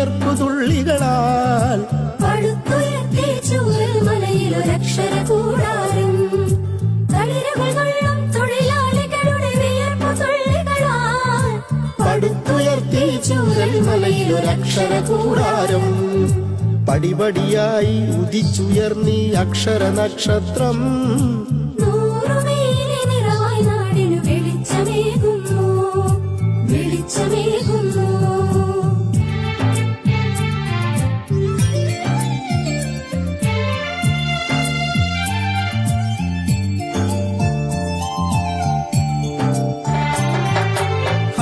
വിയർപ്പു തുള്ളികളാൽ പടുത്തുയർത്തി മലയിലൊരക്ഷര കൂടാരം ചൂരൽ മലയിലൊരക്ഷര കൂടാരം. പടിപടിയായി ഉദിച്ചുയർന്നീ അക്ഷര നക്ഷത്രം.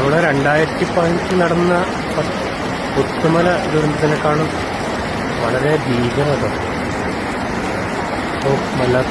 ഇവിടെ രണ്ടായിരത്തി പതിനെട്ടിൽ നടന്ന പുത്തുമല ദുരന്തത്തിനെക്കാളും വളരെ ഭീകരത. വല്ലാത്ത